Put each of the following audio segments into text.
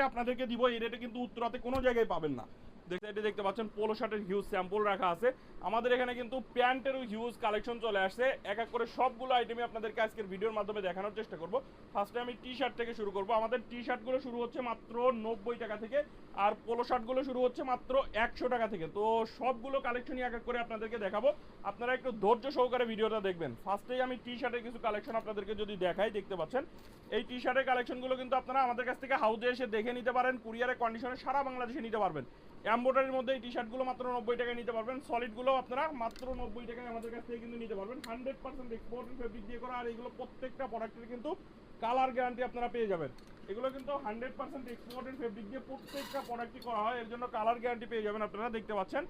আপনাদেরকে দিব এই রেটে কিন্তু উত্তরাতে কোনো জায়গায় পাবেন না। এটা দেখতে পাচ্ছেন পোলো শার্টের হিউজ স্যাম্পল রাখা আছে। আমাদের এখানে কিন্তু প্যান্টেরও হিউজ কালেকশন চলে আসছে। এক এক করে সবগুলো আইটেমই আপনাদেরকে আজকের ভিডিওর মাধ্যমে দেখানোর চেষ্টা করব। ফার্স্টে আমি টি শার্ট থেকে শুরু করব। আমাদের টি শার্টগুলো শুরু হচ্ছে মাত্র নব্বই টাকা থেকে, আর পোলো শার্টগুলো শুরু হচ্ছে মাত্র একশো টাকা থেকে। তো সবগুলো কালেকশনই এক এক করে আপনাদেরকে দেখাবো। আপনারা একটু ধৈর্য সহকারে ভিডিওটা দেখবেন। ফার্স্টেই আমি টি শার্টের কিছু কালেকশন আপনাদেরকে যদি দেখাই, দেখতে পাচ্ছেন। এই টি শার্টের কালেকশনগুলো কিন্তু আপনারা আমাদের কাছ থেকে হাউজে এসে দেখে নিতে পারেন। কুরিয়ারে কন্ডিশনে সারা বাংলাদেশে নিতে পারবেন। এম্বোটারির মধ্যে এই টি শার্টগুলো মাত্র নব্বই টাকায় নিতে পারবেন। সলিডগুলো আপনারা মাত্র নব্বই টাকায় আমাদের কাছ থেকে কিন্তু নিতে পারবেন। হান্ড্রেড পার্সেন্ট এক্সপোর্ট ফেব্রিক দিয়ে করা, আর এগুলো প্রত্যেকটা প্রোডাক্টের কিন্তু কালার গ্যারান্টি আপনারা পেয়ে যাবেন। এগুলো কিন্তু হান্ড্রেড পার্সেন্ট এক্সপোর্টেড ফেব্রিক দিয়ে প্রত্যেকটা প্রোডাক্টই করা হয়, এর জন্য কালার গ্যারান্টি পেয়ে যাবেন আপনারা, দেখতে পাচ্ছেন।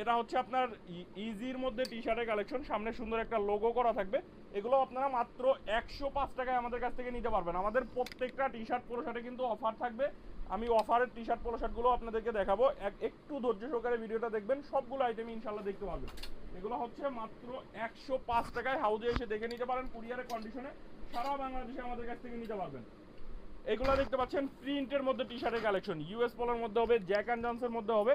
এটা হচ্ছে আপনার ইজির মধ্যে টি শার্টের কালেকশন সামনে সুন্দর একটা লোগো করা থাকবে। এগুলো আপনারা মাত্র একশো পাঁচ টাকায় আমাদের কাছ থেকে নিতে পারবেন। আমাদের প্রত্যেকটা টি শার্ট পোলো শার্টে কিন্তু অফার থাকবে। আমি অফারের টি শার্ট পোলো শার্টগুলো আপনাদেরকে দেখাবো। এক একটু ধৈর্য সহকারে ভিডিওটা দেখবেন। সবগুলো আইটেম ইনশাল্লাহ দেখতে পাবেন এগুলো হচ্ছে মাত্র একশো পাঁচ টাকায় হাউজে এসে দেখে নিতে পারেন কুরিয়ারের কন্ডিশনে সারা বাংলাদেশে আমাদের কাছ থেকে নিতে পারবেন। এগুলো দেখতে পাচ্ছেন প্রিন্টের মধ্যে টি শার্টের কালেকশন ইউএস পলোর মধ্যে হবে জ্যাক অ্যান্ড জনসের মধ্যে হবে।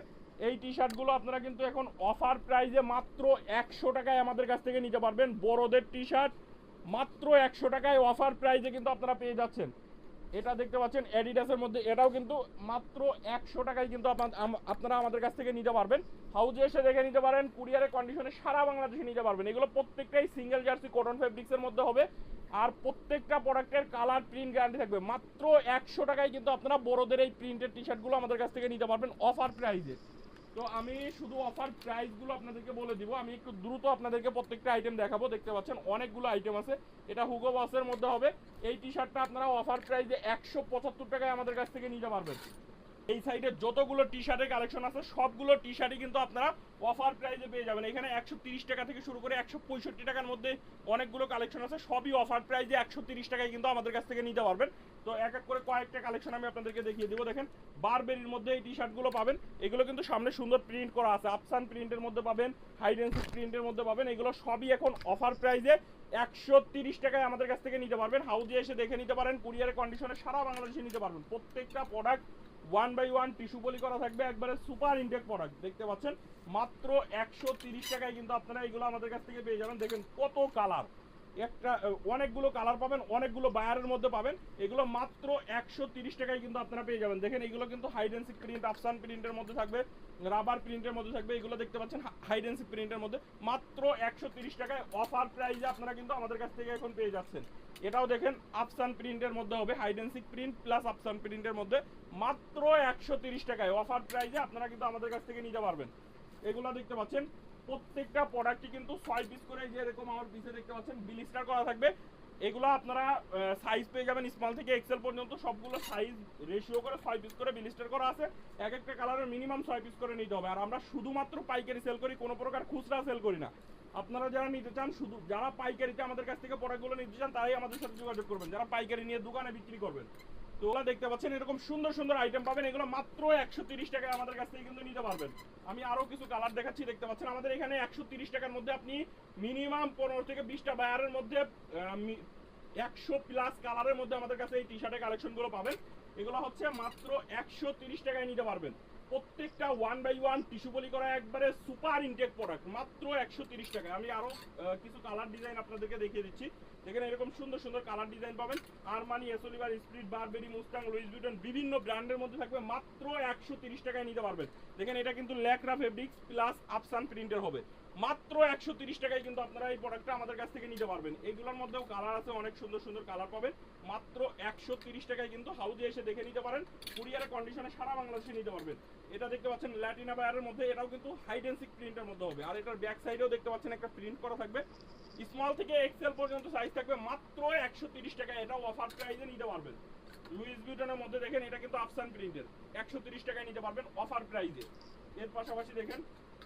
এই টি শার্টগুলো আপনারা কিন্তু এখন অফার প্রাইজে মাত্র একশো টাকায় আমাদের কাছ থেকে নিতে পারবেন। বড়দের টি শার্ট মাত্র একশো টাকায় অফার প্রাইজে কিন্তু আপনারা পেয়ে যাচ্ছেন। এটা দেখতে পাচ্ছেন অ্যাডিডাসের মধ্যে। এটাও কিন্তু মাত্র একশো টাকায় কিন্তু আপনা- আপনারা আমাদের কাছ থেকে নিতে পারবেন। হাউজে এসে দেখে নিতে পারেন, কুরিয়ারের কন্ডিশনে সারা বাংলাদেশে নিতে পারবেন। এগুলো প্রত্যেকটাই সিঙ্গেল জার্সি কটন ফেব্রিক্সের মধ্যে হবে। আর প্রত্যেকটা প্রোডাক্টের কালার প্রিন্ট গ্যারান্টি থাকবে। মাত্র একশো টাকায় কিন্তু আপনারা বড়দের এই প্রিন্টের টি শার্টগুলো আমাদের কাছ থেকে নিতে পারবেন অফার প্রাইজে তো আমি শুধু অফার প্রাইসগুলো আপনাদেরকে বলে দিব। আমি একটু দ্রুত আপনাদেরকে প্রত্যেকটা আইটেম দেখাবো। দেখতে পাচ্ছেন অনেকগুলো আইটেম আছে। এটা হুগো বসের মধ্যে হবে। এই টি শার্টটা আপনারা অফার প্রাইসে একশো পঁচাত্তর টাকায় আমাদের কাছ থেকে নিতে পারবেন। এই সাইডে যতগুলো টি শার্টের কালেকশন আছে, সবগুলো টি শার্টই কিন্তু আপনারা অফার প্রাইসে পেয়ে যাবেন। এখানে একশো টাকা থেকে শুরু করে একশো পঁয়ষট্টি টাকার মধ্যে অনেকগুলো কালেকশন আছে। সবই অফার প্রাইসে একশো টাকায় কিন্তু আমাদের কাছ থেকে নিতে পারবেন। তো এক এক করে কয়েকটা কালেকশন আমি আপনাদেরকে দেখিয়ে দেবো। দেখেন বারবেরির মধ্যে এই টি শার্টগুলো পাবেন। এগুলো কিন্তু সামনে সুন্দর প্রিন্ট করা আছে। আফসান প্রিন্টের মধ্যে পাবেন হাইডেন্সিক প্রিন্টের মধ্যে পাবেন। এগুলো সবই এখন অফার প্রাইসে একশো তিরিশ টাকায় আমাদের কাছ থেকে নিতে পারবেন। হাউজে এসে দেখে নিতে পারেন কুরিয়ারের কন্ডিশনে সারা বাংলাদেশে নিতে পারবেন। প্রত্যেকটা product one by one tissue poly করা থাকবে, একবারে সুপার ইনটেক প্রোডাক্ট দেখতে পাচ্ছেন? মাত্র একশো তিরিশ টাকায় কিন্তু আপনারা এগুলো আমাদের কাছ থেকে পেয়ে যাবেন। দেখেন কত কালার একটা অনেকগুলো কালার পাবেন, অনেকগুলো বায়ারের মধ্যে পাবেন। এগুলো মাত্র একশো তিরিশ টাকায় কিন্তু আপনারা পেয়ে যাবেন। দেখেন, এগুলো কিন্তু হাইডেন্সিক প্রিন্ট আফসান প্রিন্টের মধ্যে থাকবে রাবার প্রিন্টের মধ্যে থাকবে, এগুলো দেখতে পাচ্ছেন হাইডেন্সিক প্রিন্টের মধ্যে। মাত্র একশো তিরিশ টাকায় অফার প্রাইসে আপনারা কিন্তু আমাদের কাছ থেকে এখন পেয়ে যাচ্ছেন। এটাও দেখেন আফসান প্রিন্টের মধ্যে হবে হাইডেন্সিক প্রিন্ট প্লাস আফসান প্রিন্টের মধ্যে। মাত্র একশো তিরিশ টাকায় অফার প্রাইসে আপনারা কিন্তু আমাদের কাছ থেকে নিতে পারবেন। এগুলো দেখতে পাচ্ছেন প্রত্যেকটা প্রোডাক্টই কিন্তু ছয় পিস করে যে এরকম আমার পিসে দেখতে পাচ্ছেন বিলিস্টার করা থাকবে। এগুলো আপনারা সাইজ পেয়ে যাবেন স্মল থেকে এক্সেল পর্যন্ত। সবগুলো সাইজ রেশিও করে ছয় পিস করে বিলিস্টার করা আছে। এক একটা কালারের মিনিমাম ছয় পিস করে নিতে হবে। আর আমরা শুধুমাত্র পাইকারি সেল করি, কোনো প্রকার খুচরা সেল করি না। আপনারা যারা নিতে চান, শুধু, যারা পাইকারিতে আমাদের কাছ থেকে প্রোডাক্টগুলো নিতে চান, তারাই আমাদের সাথে যোগাযোগ করবেন। যারা পাইকারি নিয়ে দোকানে বিক্রি করবেন। তো ওরা দেখতে পাচ্ছেন এরকম সুন্দর সুন্দর আইটেম পাবেন। এগুলো মাত্র একশো তিরিশ টাকায় আমাদের কাছ থেকে কিন্তু নিতে পারবেন। আমি আরও কিছু কালার দেখাচ্ছি, দেখতে পাচ্ছেন? আমাদের এখানে একশো তিরিশ টাকার মধ্যে আপনি মিনিমাম পনেরো থেকে বিশটা বায়ারের মধ্যে একশো প্লাস কালারের মধ্যে আমাদের কাছে এই টি শার্টের কালেকশনগুলো পাবেন। এগুলো হচ্ছে মাত্র একশো তিরিশ টাকায় নিতে পারবেন। প্রত্যেকটা one by one tissue poly করা একবারে সুপার ইনটেক প্রোডাক্ট মাত্র একশো তিরিশ টাকায়। আমি আরও কিছু কালার ডিজাইন আপনাদেরকে দেখিয়ে দিচ্ছি। দেখেন এরকম সুন্দর সুন্দর কালার ডিজাইন পাবেন। Armani s Oliver Esprit Burberry Mustang Louis Vuitton বিভিন্ন ব্র্যান্ডের মধ্যে থাকবে মাত্র একশো টাকায় নিতে পারবেন। দেখেন, এটা কিন্তু ল্যাকরা ফেব্রিক্স প্লাস আফসান প্রিন্টের হবে। মাত্র একশো তিরিশ টাকায় কিন্তু আপনারা এই প্রোডাক্টটা আমাদের কাছ থেকে নিতে পারবেন। এইগুলোর মধ্যেও কালার আছে, অনেক সুন্দর সুন্দর কালার পাবেন। মাত্র একশো তিরিশ টাকায় কিন্তু হাউজে এসে দেখে নিতে পারেন। কুরিয়ারের কন্ডিশনে সারা বাংলাদেশে নিতে পারবেন। এটা দেখতে পাচ্ছেন ল্যাটিনা বায়ারের মধ্যে, এটাও কিন্তু হাইডেন্সিক প্রিন্টের মধ্যে হবে। আর এটার ব্যাক সাইডেও দেখতে পাচ্ছেন একটা প্রিন্ট করা থাকবে। স্মল থেকে এক্সেল পর্যন্ত সাইজ থাকবে মাত্র একশো তিরিশ টাকা। এটাও অফার প্রাইসে নিতে পারবেন। লুইস বিউটনের মধ্যে দেখেন, এটা কিন্তু আফসান প্রিন্টের একশো তিরিশ টাকায় নিতে পারবেন অফার প্রাইসে এর পাশাপাশি দেখেন,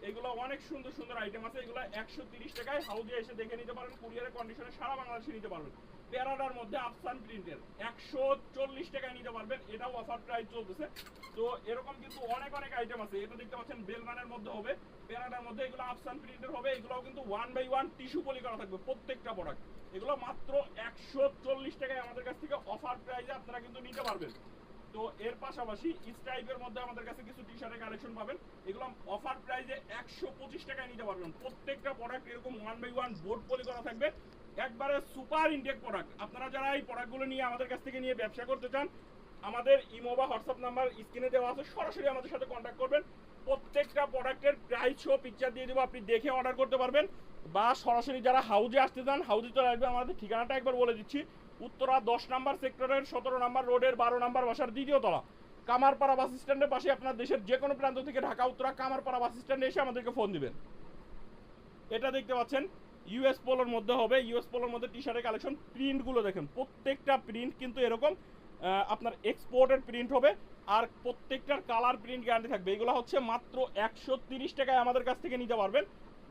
এগুলো অনেক সুন্দর সুন্দর আইটেম আছে। এগুলো একশো তিরিশ টাকায় হাউজে এসে দেখে নিতে পারেন। কুরিয়ারের কন্ডিশনে সারা বাংলাদেশে নিতে পারবেন। প্যারাডার মধ্যে আফসান প্রিন্টের। একশো চল্লিশ টাকায় নিতে পারবেন, এটাও অফার প্রাইস চলতেছে। তো এরকম কিন্তু অনেক অনেক আইটেম আছে। এটা দেখতে পাচ্ছেন বেলমানের মধ্যে হবে প্যারাডার মধ্যে এগুলো আফসান প্রিন্টের হবে, এগুলোও কিন্তু one by one tissue poly করা থাকবে প্রত্যেকটা প্রোডাক্ট এগুলো মাত্র একশো চল্লিশ টাকায় আমাদের কাছ থেকে অফার প্রাইসে আপনারা কিন্তু নিতে পারবেন। তো এর পাশাপাশি স্ট্রাইপের মধ্যে আমাদের কাছে কিছু টি শার্টের কালেকশন পাবেন। এগুলো অফার প্রাইসে একশো পঁচিশ টাকায় নিতে পারবেন। প্রত্যেকটা প্রোডাক্ট এরকম one by one board poly করা থাকবে। একবারে সুপার ইনটেক প্রোডাক্ট। আপনারা যারা এই প্রোডাক্টগুলো নিয়ে আমাদের কাছ থেকে নিয়ে ব্যবসা করতে চান, আমাদের ইমো বা হোয়াটসঅ্যাপ নাম্বার স্ক্রিনে দেওয়া আছে, সরাসরি আমাদের সাথে কন্ট্যাক্ট করবেন। প্রত্যেকটা প্রোডাক্টের প্রাইস সহ পিকচার দিয়ে দেবো, আপনি দেখে অর্ডার করতে পারবেন। বা সরাসরি যারা হাউজে আসতে চান হাউজে চলে আসবে, আমাদের ঠিকানাটা একবার বলে দিচ্ছি। উত্তরা দশ নাম্বার সেক্টরের সতেরো নাম্বার রোডের বারো নাম্বার বাসার দ্বিতীয় তলা। কামারপাড়া বাস স্ট্যান্ডের পাশে আপনার দেশের যে কোনো প্রান্ত থেকে ঢাকা, উত্তরা কামারপাড়া বাস স্ট্যান্ডে এসে আমাদেরকে ফোন দিবেন। এটা দেখতে পাচ্ছেন। ইউএস পোলোর মধ্যে হবে ইউএস পোলোর মধ্যে টি শার্টের কালেকশন প্রিন্টগুলো দেখেন, প্রত্যেকটা প্রিন্ট কিন্তু এরকম আপনার এক্সপোর্টেড প্রিন্ট হবে, আর প্রত্যেকটার কালার প্রিন্ট গ্যারান্টি থাকবে। এগুলো হচ্ছে মাত্র একশো তিরিশ টাকায় আমাদের কাছ থেকে নিতে পারবেন।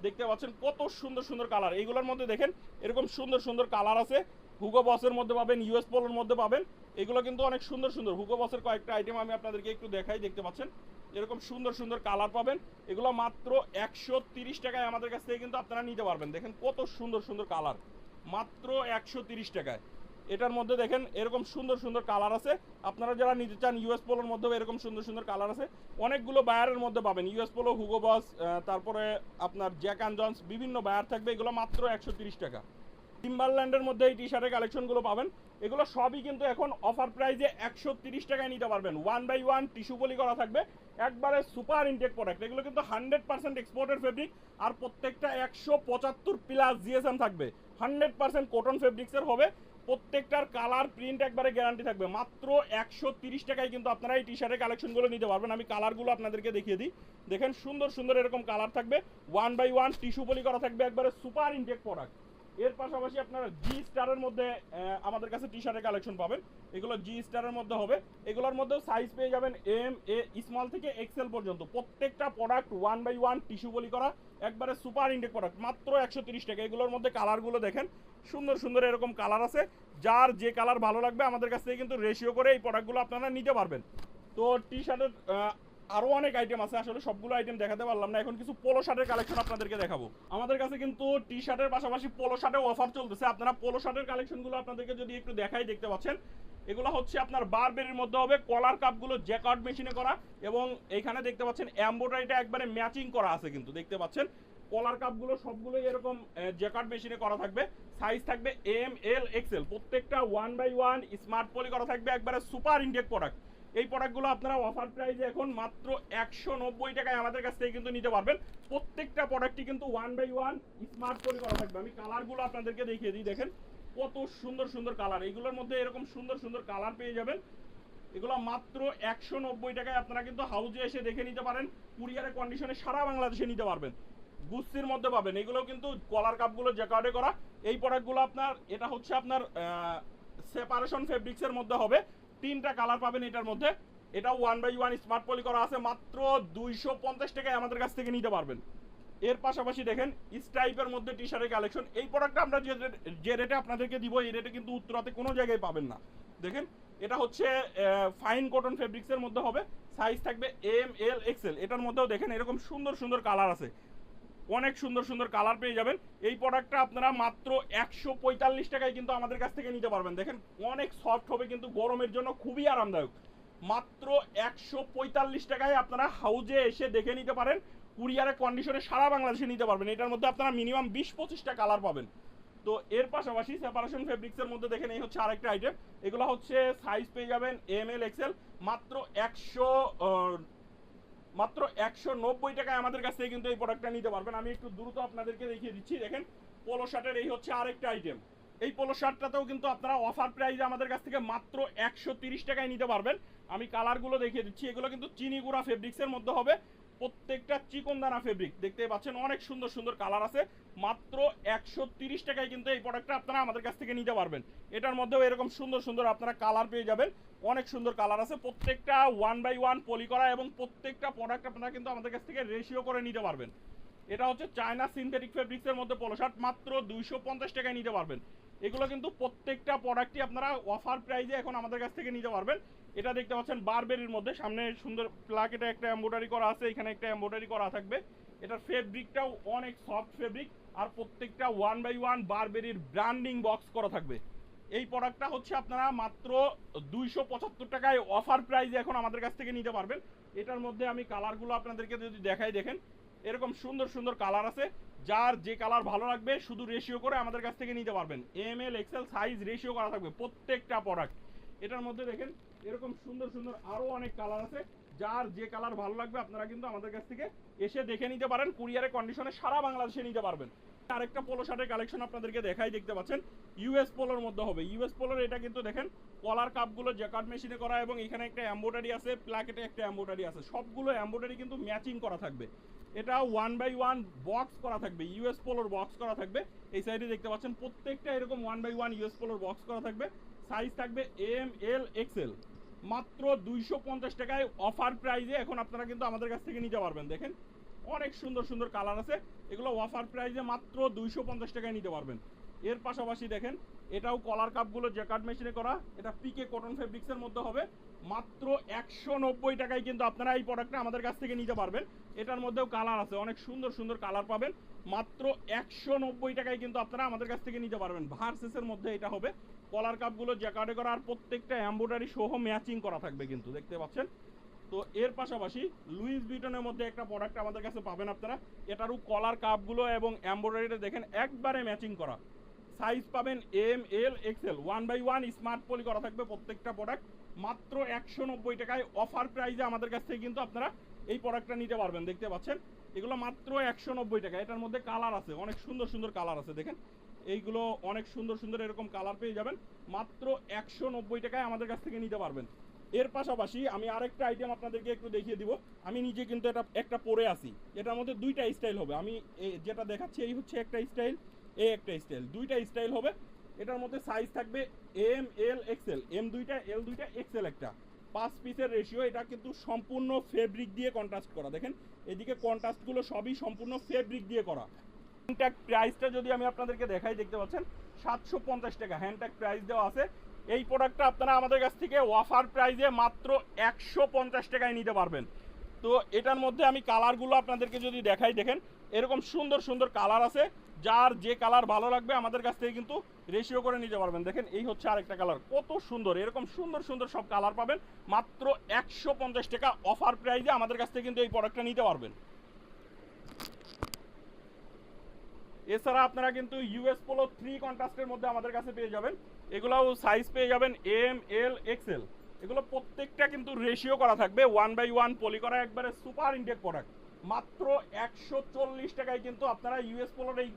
দেখতে পাচ্ছেন কত সুন্দর সুন্দর কালার এইগুলোর মধ্যে দেখেন, এরকম সুন্দর সুন্দর কালার আছে। হুগো বসের মধ্যে পাবেন ইউএস পোলোর মধ্যে পাবেন। এগুলো কিন্তু অনেক সুন্দর সুন্দর। হুগো বসের কয়েকটা আইটেম আমি আপনাদেরকে একটু দেখাই, দেখতে পাচ্ছেন। এরকম সুন্দর সুন্দর কালার পাবেন। এগুলো মাত্র একশো টাকায় আমাদের কাছ থেকে কিন্তু আপনারা নিতে পারবেন। দেখেন কত সুন্দর সুন্দর কালার। মাত্র একশো টাকায়। এটার মধ্যে দেখেন এরকম সুন্দর সুন্দর কালার আছে। আপনারা যারা নিতে চান ইউএস পোলোর মধ্যেও এরকম সুন্দর সুন্দর কালার আছে। অনেকগুলো বায়ারের মধ্যে পাবেন। ইউএস পোলো, হুগো বস তারপরে আপনার জ্যাক অ্যান্ড জন্স, বিভিন্ন বায়ার থাকবে। এগুলো মাত্র একশো টাকা। টিম্বারল্যান্ডের মধ্যে এই টি শার্টের কালেকশনগুলো পাবেন। এগুলো সবই কিন্তু এখন অফার প্রাইজে একশো টাকায় নিতে পারবেন। One by one tissue poly করা থাকবে। একবারে সুপার ইনটেক প্রোডাক্ট এগুলো কিন্তু হান্ড্রেড পার্সেন্ট এক্সপোর্টের ফেব্রিক আর প্রত্যেকটা একশো পঁচাত্তর প্লাস জিএসএম থাকবে। হান্ড্রেড পার্সেন্ট কটন ফেব্রিক্সের হবে। প্রত্যেকটার কালার প্রিন্ট একবারে গ্যারান্টি থাকবে। মাত্র একশো তিরিশ টাকায় কিন্তু আপনারা এই টি শার্টের কালেকশনগুলো নিতে পারবেন। আমি কালারগুলো আপনাদেরকে দেখিয়ে দিই। দেখেন সুন্দর সুন্দর এরকম কালার থাকবে। One by one tissue poly করা থাকবে একবারে সুপার ইনটেক প্রোডাক্ট এর পাশাপাশি আপনারা জি স্টারের মধ্যে আমাদের কাছে টি শার্টের কালেকশন পাবেন। এগুলো জি স্টারের মধ্যে হবে। এগুলোর মধ্যেও সাইজ পেয়ে যাবেন এম এ স্মল থেকে এক্সেল পর্যন্ত। প্রত্যেকটা product one by one tissue poly করা। একবারে সুপার ইন্ডেক প্রোডাক্ট মাত্র একশো তিরিশ টাকা। এগুলোর মধ্যে কালারগুলো দেখেন। সুন্দর সুন্দর এরকম কালার আছে। যার যে কালার ভালো লাগবে, আমাদের কাছ থেকে কিন্তু রেশিও করে এই প্রোডাক্টগুলো আপনারা নিতে পারবেন। তো টি শার্টের আরও অনেক আইটেম আছে, আসলে সবগুলো আইটেম দেখাতে পারলাম না। এখন কিছু পোলো শার্টের কালেকশন আপনাদেরকে দেখাবো। আমাদের কাছে কিন্তু টি শার্টের পাশাপাশি পোলো শার্টেও অফার চলতেছে। আপনারা পোলো শার্টের কালেকশনগুলো আপনাদেরকে যদি একটু দেখাই দেখতে পাচ্ছেন, এগুলো হচ্ছে আপনার বারবেরির মধ্যে হবে কলার কাপগুলো জ্যাকার্ড মেশিনে করা এবং এখানে দেখতে পাচ্ছেন এম্বোডারিটা একবারে ম্যাচিং করা আছে কিন্তু, দেখতে পাচ্ছেন? কলার কাপগুলো সবগুলোই এরকম জ্যাকার্ড মেশিনে করা থাকবে। সাইজ থাকবে এম এল এক্সেল প্রত্যেকটা one by one smart poly করা থাকবে, একবারে সুপার ইনটেক প্রোডাক্ট এই প্রোডাক্টগুলো আপনারা অফার প্রাইসে এখন মাত্র একশো নব্বই টাকায় আমাদের কাছ থেকে কিন্তু নিতে পারবেন। প্রত্যেকটা প্রোডাক্টই কিন্তু ওয়ান বাই ওয়ান স্মার্ট করে করা থাকবে। আমি কালারগুলো আপনাদেরকে দেখিয়ে দিই, দেখেন। কত সুন্দর সুন্দর কালার এইগুলোর মধ্যে এরকম সুন্দর সুন্দর কালার পেয়ে যাবেন। এগুলো মাত্র একশো নব্বই টাকায় আপনারা কিন্তু হাউজে এসে দেখে নিতে পারেন। কুরিয়ারের কন্ডিশনে সারা বাংলাদেশে নিতে পারবেন। গুস্তির মধ্যে পাবেন। এগুলো কিন্তু কলার কাপগুলো জ্যাকার্ডে করা। এই প্রোডাক্টগুলো আপনার, এটা হচ্ছে আপনার সেপারেশন ফেব্রিক্সের মধ্যে হবে। তিনটা কালার পাবেন এটার মধ্যে। এটা one by one smart poly করা আছে, মাত্র দুইশো পঞ্চাশ টাকায় আমাদের কাছ থেকে নিতে পারবেন। এর পাশাপাশি দেখেন স্ট্রাইপের মধ্যে টি শার্টের কালেকশন এই প্রোডাক্টটা আমরা যে যে রেটে আপনাদেরকে দিব, এই রেটে কিন্তু উত্তরাতে কোনো জায়গায় পাবেন না। দেখেন, এটা হচ্ছে ফাইন কটন ফেব্রিক্সের মধ্যে হবে। সাইজ থাকবে এম এল এক্সেল এটার মধ্যেও দেখেন, এরকম সুন্দর সুন্দর কালার আছে। অনেক সুন্দর সুন্দর কালার পেয়ে যাবেন। এই প্রোডাক্টটা আপনারা মাত্র একশো পঁয়তাল্লিশ টাকায় কিন্তু আমাদের কাছ থেকে নিতে পারবেন। দেখেন, অনেক সফট হবে কিন্তু গরমের জন্য খুবই আরামদায়ক। মাত্র একশো পঁয়তাল্লিশ টাকায় আপনারা হাউজে এসে দেখে নিতে পারেন। কুরিয়ারের কন্ডিশনে সারা বাংলাদেশে নিতে পারবেন। এটার মধ্যে আপনারা মিনিমাম বিশ পঁচিশটা কালার পাবেন। তো এর পাশাপাশি সেপারেশন ফেব্রিক্সের মধ্যে দেখেন, এই হচ্ছে আরেকটা আইটেম এগুলো হচ্ছে সাইজ পেয়ে যাবেন এম এল এক্সেল মাত্র একশো মাত্র একশো নব্বই টাকায় আমাদের কাছ থেকে কিন্তু এই প্রোডাক্টটা নিতে পারবেন। আমি একটু দ্রুত আপনাদেরকে দেখিয়ে দিচ্ছি, দেখেন পোলো শার্টের এই হচ্ছে আরেকটা আইটেম এই পোলো শার্টটাতেও কিন্তু আপনারা অফার প্রাইজে আমাদের কাছ থেকে মাত্র একশো টাকায় নিতে পারবেন। আমি কালারগুলো দেখিয়ে দিচ্ছি, এগুলো কিন্তু চিনি গুঁড়া ফেব্রিক্সের মধ্যে হবে। প্রত্যেকটা চিকন দানা ফেব্রিক দেখতে পাচ্ছেন অনেক সুন্দর সুন্দর কালার আছে। মাত্র একশো তিরিশ টাকায় কিন্তু এই প্রোডাক্টটা আপনারা আমাদের কাছ থেকে নিতে পারবেন। এটার মধ্যেও এরকম সুন্দর সুন্দর আপনারা কালার পেয়ে যাবেন। অনেক সুন্দর কালার আছে। প্রত্যেকটা ওয়ান বাই ওয়ান পলি করা এবং প্রত্যেকটা প্রোডাক্ট আপনারা কিন্তু আমাদের কাছ থেকে রেশিও করে নিতে পারবেন। এটা হচ্ছে চায়না সিনথেটিক ফেব্রিক্সের মধ্যে পোলো শার্ট মাত্র দুইশো পঞ্চাশ টাকায় নিতে পারবেন। এগুলো কিন্তু প্রত্যেকটা প্রোডাক্টই আপনারা অফার প্রাইজে এখন আমাদের কাছ থেকে নিতে পারবেন। এটা দেখতে পাচ্ছেন বারবেরির মধ্যে। সামনে সুন্দর প্লাক, এটা একটা এম্বোডারি করা আছে, এখানে একটা এম্বোডারি করা থাকবে। এটার ফেব্রিকটাও অনেক সফট ফেব্রিক আর প্রত্যেকটা ওয়ান বাই ওয়ান বারবেরির ব্র্যান্ডিং বক্স করা থাকবে। এই প্রোডাক্টটা হচ্ছে আপনারা মাত্র দুইশো পঁচাত্তর টাকায় অফার প্রাইসে এখন আমাদের কাছ থেকে নিতে পারবেন। এটার মধ্যে আমি কালারগুলো আপনাদেরকে যদি দেখাই, দেখেন। এরকম সুন্দর সুন্দর কালার আছে। যার যে কালার ভালো লাগবে, শুধু রেশিও করে আমাদের কাছ থেকে নিতে পারবেন। M L XL size ratio করা থাকবে প্রত্যেকটা প্রোডাক্ট এটার মধ্যে দেখেন এরকম সুন্দর সুন্দর আরও অনেক কালার আছে। যার যে কালার ভালো লাগবে আপনারা কিন্তু আমাদের কাছ থেকে এসে দেখে নিতে পারেন, কুরিয়ারে কন্ডিশনে সারা বাংলাদেশে নিতে পারবেন। আরেকটা পোলো শার্টের কালেকশন আপনাদেরকে দেখাই, দেখতে পাচ্ছেন ইউএস পোলোর মধ্যে হবে। ইউএস পোলোর এটা কিন্তু দেখেন কলার কাপগুলো জ্যাকার্ড মেশিনে করা এবং এখানে একটা এম্বোটারি আছে প্লাকেটে একটা এম্বোটারি আছে। সবগুলো এম্বোটারি কিন্তু ম্যাচিং করা থাকবে। এটা ওয়ান বাই ওয়ান বক্স করা থাকবে ইউএস পোলোর বক্স করা থাকবে। এই সাইডে দেখতে পাচ্ছেন, প্রত্যেকটা এরকম ওয়ান বাই ওয়ান ইউএস পোলোর বক্স করা থাকবে। সাইজ থাকবে এম এল এক্সেল মাত্র দুইশো পঞ্চাশ টাকায় অফার প্রাইজে এখন আপনারা কিন্তু আমাদের কাছ থেকে নিতে পারবেন, দেখেন। অনেক সুন্দর সুন্দর কালার আছে। এগুলো অফার প্রাইজে মাত্র দুইশো পঞ্চাশ টাকায় নিতে পারবেন। এর পাশাপাশি দেখেন, এটাও কলার কাপগুলো জ্যাকার্ড মেশিনে করা। এটা পিকে কটন ফেব্রিক্সের মধ্যে হবে। মাত্র একশো নব্বই টাকায় কিন্তু আপনারা এই প্রোডাক্টটা আমাদের কাছ থেকে নিতে পারবেন। এটার মধ্যেও কালার আছে, অনেক সুন্দর সুন্দর কালার পাবেন। মাত্র একশো নব্বই টাকায় কিন্তু আপনারা আমাদের কাছ থেকে নিতে পারবেন। ভার্সেসের মধ্যে এটা হবে। কলার কাপগুলো জ্যাকার্ডে করা আর প্রত্যেকটা এম্ব্রয়ডারি সহ ম্যাচিং করা থাকবে কিন্তু, দেখতে পাচ্ছেন? তো এর পাশাপাশি লুইস বিটনের মধ্যে একটা প্রোডাক্ট আমাদের কাছে পাবেন আপনারা। এটারও কলার কাপগুলো এবং এম্ব্রয়ডারিটা দেখেন, একবারে ম্যাচিং করা। সাইজ পাবেন M L XL one by one smart poly করা থাকবে প্রত্যেকটা প্রোডাক্ট মাত্র একশো নব্বই টাকায় অফার প্রাইজে আমাদের কাছ থেকে কিন্তু আপনারা এই প্রোডাক্টটা নিতে পারবেন, দেখতে পাচ্ছেন? এগুলো মাত্র একশো নব্বই টাকা। এটার মধ্যে কালার আছে, অনেক সুন্দর সুন্দর কালার আছে, দেখেন? এইগুলো অনেক সুন্দর সুন্দর এরকম কালার পেয়ে যাবেন। মাত্র একশো নব্বই টাকায় আমাদের কাছ থেকে নিতে পারবেন। এর পাশাপাশি আমি আরেকটা আইটেম আপনাদেরকে একটু দেখিয়ে দিব। আমি নিজে কিন্তু এটা একটা পরে আসি এটার মধ্যে দুইটা স্টাইল হবে। আমি যেটা দেখাচ্ছি, এই হচ্ছে একটা স্টাইল এ একটা স্টাইল দুইটা স্টাইল হবে। এটার মধ্যে সাইজ থাকবে এম এল এক্সেল এম দুইটা এল দুইটা এক্সেল একটা। পাঁচ পিসের রেশিও এটা কিন্তু সম্পূর্ণ ফেব্রিক দিয়ে কন্ট্রাস্ট করা। দেখেন, এদিকে কন্ট্রাস্টগুলো সবই সম্পূর্ণ ফেব্রিক দিয়ে করা। হ্যান্ডট্যাগ প্রাইসটা যদি আমি আপনাদেরকে দেখাই, দেখতে পাচ্ছেন? সাতশো পঞ্চাশ টাকা হ্যান্ডট্যাগ প্রাইস দেওয়া আছে। এই প্রোডাক্টটা আপনারা আমাদের কাছ থেকে অফার প্রাইসে মাত্র একশো পঞ্চাশ টাকায় নিতে পারবেন। তো এটার মধ্যে আমি কালারগুলো আপনাদেরকে যদি দেখাই, দেখেন, এরকম সুন্দর সুন্দর কালার আছে। যার যে কালার ভালো লাগবে, আমাদের কাছ থেকে কিন্তু রেশিও করে নিতে পারবেন। দেখেন, এই হচ্ছে আরেকটা কালার কত সুন্দর, এরকম সুন্দর সুন্দর সব কালার পাবেন। মাত্র একশো পঞ্চাশ টাকা অফার প্রাইসে আমাদের কাছ থেকে কিন্তু এই প্রোডাক্টটা নিতে পারবেন। এছাড়া আপনারা কিন্তু ইউএস পোলো থ্রি কন্ট্রাস্টের মধ্যে আমাদের কাছে পেয়ে যাবেন। এগুলোও সাইজ পেয়ে যাবেন এম এল এক্সেল এগুলো প্রত্যেকটা কিন্তু রেশিও করা থাকবে। ওয়ান বাই ওয়ান পলি করা একবারে সুপার ইনটেক প্রোডাক্ট মাত্র একশো চল্লিশ টাকায় কিন্তু আপনারা ইউএস পোলোর এই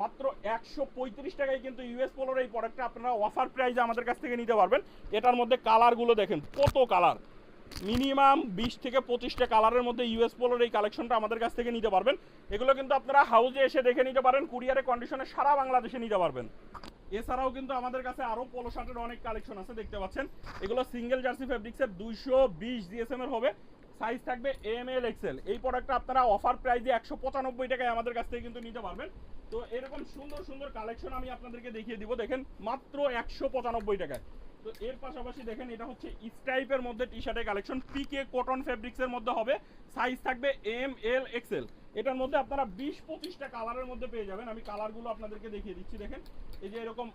মাত্র একশো পঁয়ত্রিশ টাকায় কিন্তু ইউএস পোলোর এই প্রোডাক্টটা আপনারা অফার প্রাইজে আমাদের কাছ থেকে নিতে পারবেন। এটার মধ্যে কালারগুলো দেখেন, কত কালার মিনিমাম বিশ থেকে পঁচিশটা কালারের মধ্যে ইউএস পোলোর এই কালেকশনটা আমাদের কাছ থেকে নিতে পারবেন। এগুলো কিন্তু আপনারা হাউজে এসে দেখে নিতে পারেন, কুরিয়ারে কন্ডিশনে সারা বাংলাদেশে নিতে পারবেন। এছাড়াও কিন্তু আমাদের কাছে আরও পোলো শার্টের অনেক কালেকশন আছে, দেখতে পাচ্ছেন। এগুলো সিঙ্গেল জার্সি ফেব্রিক্সের দুইশো বিশ জিএসএম এর হবে। সাইজ থাকবে এম এল এক্সেল এই প্রোডাক্টটা আপনারা অফার প্রাইসে একশো পঁচানব্বই টাকায় আমাদের কাছ থেকে কিন্তু নিতে পারবেন। তো এরকম সুন্দর সুন্দর কালেকশন আমি আপনাদেরকে দেখিয়ে দিব। দেখেন মাত্র একশো পঁচানব্বই টাকায়। তো এর পাশাপাশি দেখেন, এটা হচ্ছে স্টাইপের মধ্যে টি শার্টের কালেকশন পিকে কটন ফেব্রিক্সের মধ্যে হবে। সাইজ থাকবে এম এল এক্সেল এটার মধ্যে আপনারা বিশ পঁচিশটা কালারের মধ্যে পেয়ে যাবেন। আমি কালারগুলো আপনাদেরকে দেখিয়ে দিচ্ছি, দেখেন। এই যে এরকম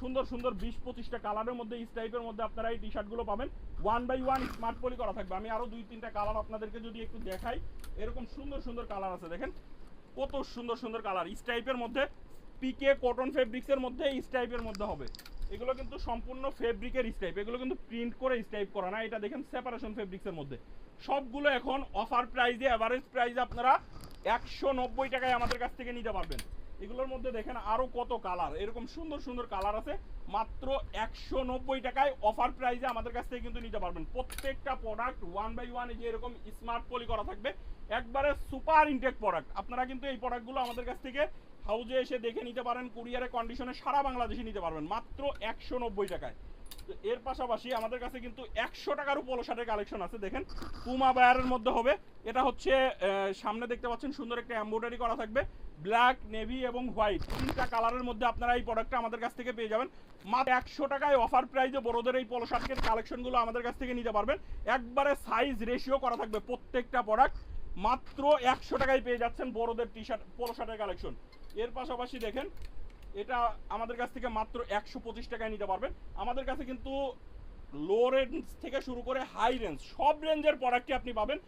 সুন্দর সুন্দর বিশ পঁচিশটা কালারের মধ্যে স্টাইপের মধ্যে আপনারা এই টি শার্টগুলো পাবেন। One by one smart poly করা থাকবে। আমি আরও দুই, তিনটা কালার আপনাদেরকে যদি একটু দেখাই, এরকম সুন্দর সুন্দর কালার আছে, দেখেন। কত সুন্দর সুন্দর কালার স্টাইপের মধ্যে পিকে কটন ফেব্রিক্সের মধ্যে স্টাইপের মধ্যে হবে। এগুলো কিন্তু সম্পূর্ণ ফেব্রিকের স্টাইপ এগুলো কিন্তু প্রিন্ট করে স্টাইপ করা না, এটা দেখেন সেপারেশন ফেব্রিক্সের মধ্যে। সবগুলো এখন অফার প্রাইজে অ্যাভারেজ প্রাইজে আপনারা একশো নব্বই টাকায় আমাদের কাছ থেকে নিতে পারবেন। এগুলোর মধ্যে দেখেন আরও কত কালার এরকম সুন্দর সুন্দর কালার আছে, মাত্র একশো নব্বই টাকায় অফার প্রাইজে আমাদের কাছ থেকে কিন্তু নিতে পারবেন। প্রত্যেকটা প্রোডাক্ট ওয়ান বাই ওয়ান যে এরকম স্মার্ট পলি করা থাকবে, একবারে সুপার ইনটেক প্রোডাক্ট আপনারা কিন্তু এই প্রোডাক্টগুলো আমাদের কাছ থেকে হাউজে এসে দেখে নিতে পারেন কুরিয়ারে কন্ডিশনে সারা বাংলাদেশে নিতে পারবেন, মাত্র একশো নব্বই টাকায়। এর পাশাপাশি আমাদের কাছে কিন্তু একশো টাকার উপর শার্টের কালেকশন আছে, দেখেন পুমা বায়ারের মধ্যে হবে। এটা হচ্ছে সামনে দেখতে পাচ্ছেন, সুন্দর একটা এমব্রয়ডারি করা থাকবে ব্ল্যাক নেভি এবং হোয়াইট তিনটা কালারের মধ্যে আপনারা এই প্রোডাক্টটা আমাদের কাছ থেকে পেয়ে যাবেন। মাত্র একশো টাকায় অফার প্রাইজে বড়দের এই পলো শার্টের কালেকশনগুলো আমাদের কাছ থেকে নিতে পারবেন। একবারে সাইজ রেশিও করা থাকবে প্রত্যেকটা প্রোডাক্ট মাত্র একশো টাকায় পেয়ে যাচ্ছেন বড়দের টি শার্ট পলো শার্টের কালেকশন এর পাশাপাশি দেখেন, এটা আমাদের কাছ থেকে মাত্র একশো পঁচিশ টাকায় নিতে পারবেন। আমাদের কাছে কিন্তু লো রেঞ্জ থেকে শুরু করে হাই রেঞ্জ সব রেঞ্জের প্রোডাক্টই আপনি পাবেন।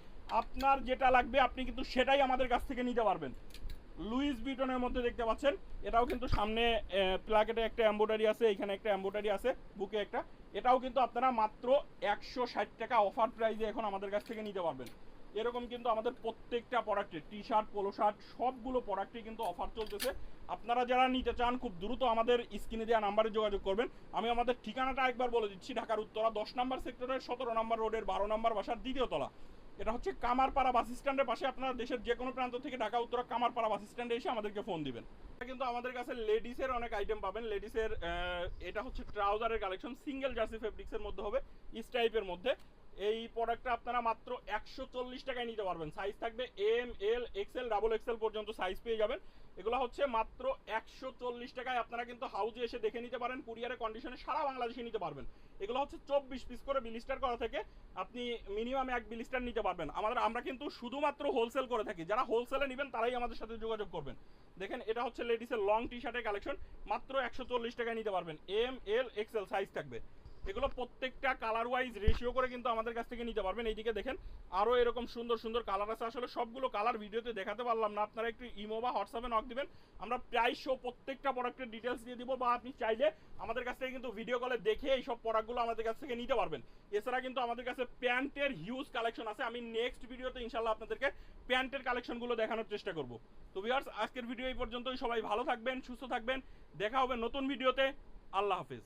আপনার যেটা লাগবে আপনি কিন্তু সেটাই আমাদের কাছ থেকে নিতে পারবেন। লুইস বিটনের মধ্যে দেখতে পাচ্ছেন, এটাও কিন্তু সামনে প্লাকেটে একটা এম্বোডারি আছে, এখানে একটা এম্বোডারি আছে বুকে একটা। এটাও কিন্তু আপনারা মাত্র একশো ষাট টাকা অফার প্রাইসে এখন আমাদের কাছ থেকে নিতে পারবেন। এরকম কিন্তু আমাদের প্রত্যেকটা প্রোডাক্টে টি শার্ট পোলো শার্ট সবগুলো প্রোডাক্টে কিন্তু অফার চলতেছে। আপনারা যারা নিতে চান, খুব দ্রুত আমাদের স্ক্রিনে দেওয়া নাম্বারে যোগাযোগ করবেন। আমি আমাদের ঠিকানাটা একবার বলে দিচ্ছি, ঢাকার উত্তরা, দশ নম্বর সেক্টরের সতেরো নম্বর রোডের বারো নম্বর বাসার দ্বিতীয় তলা। এটা হচ্ছে কামারপাড়া বাস স্ট্যান্ডের পাশে আপনারা দেশের যে কোনো প্রান্ত থেকে ঢাকা, উত্তরা, কামারপাড়া বাস স্ট্যান্ডে এসে আমাদেরকে ফোন দিবেন। কিন্তু আমাদের কাছে লেডিসের অনেক আইটেম পাবেন। লেডিসের এটা হচ্ছে ট্রাউজারের কালেকশন সিঙ্গেল জার্সি ফেব্রিক্সের মধ্যে হবে ইস টাইপের মধ্যে। এই প্রোডাক্টটা আপনারা মাত্র একশো চল্লিশ টাকায় নিতে পারবেন। সাইজ থাকবে M L XL double XL পর্যন্ত সাইজ পেয়ে যাবেন। এগুলো হচ্ছে মাত্র একশো চল্লিশ টাকায় আপনারা কিন্তু হাউজে এসে দেখে নিতে পারেন কুরিয়ারের কন্ডিশনে সারা বাংলাদেশে নিতে পারবেন। এগুলো হচ্ছে চব্বিশ পিস করে বিলিস্টার করা থেকে আপনি মিনিমাম এক বিলিস্টার নিতে পারবেন। আমাদের আমরা কিন্তু শুধুমাত্র হোলসেল করে থাকি। যারা হোলসেলে নেবেন, তারাই আমাদের সাথে যোগাযোগ করবেন। দেখেন, এটা হচ্ছে লেডিসের লং টি শার্টের কালেকশন মাত্র একশো চল্লিশ টাকায় নিতে পারবেন। এম এল এক্সেল সাইজ থাকবে। এগুলো প্রত্যেকটা কালার ওয়াইজ রেশিও করে কিন্তু আমাদের কাছ থেকে নিতে পারবেন। এইদিকে দেখেন আরও এরকম সুন্দর সুন্দর কালার আছে। আসলে সবগুলো কালার ভিডিওতে দেখাতে পারলাম না। আপনারা একটু ইমো বা হোয়াটসঅ্যাপে নক দিবেন। আমরা প্রাইস শো প্রত্যেকটা প্রোডাক্টের ডিটেলস দিয়ে দিব, বা আপনি চাইলে আমাদের কাছ থেকে কিন্তু ভিডিও কলে দেখে এই সব প্রোডাক্টগুলো আমাদের কাছ থেকে নিতে পারবেন। এছাড়া কিন্তু আমাদের কাছে প্যান্টের হিউজ কালেকশন আছে। আমি নেক্সট ভিডিওতে ইনশাল্লাহ আপনাদেরকে প্যান্টের কালেকশনগুলো দেখানোর চেষ্টা করব। তো ভিউয়ার্স আজকের ভিডিও এই পর্যন্তই। সবাই ভালো থাকবেন, সুস্থ থাকবেন। দেখা হবে নতুন ভিডিওতে আল্লাহ হাফিজ।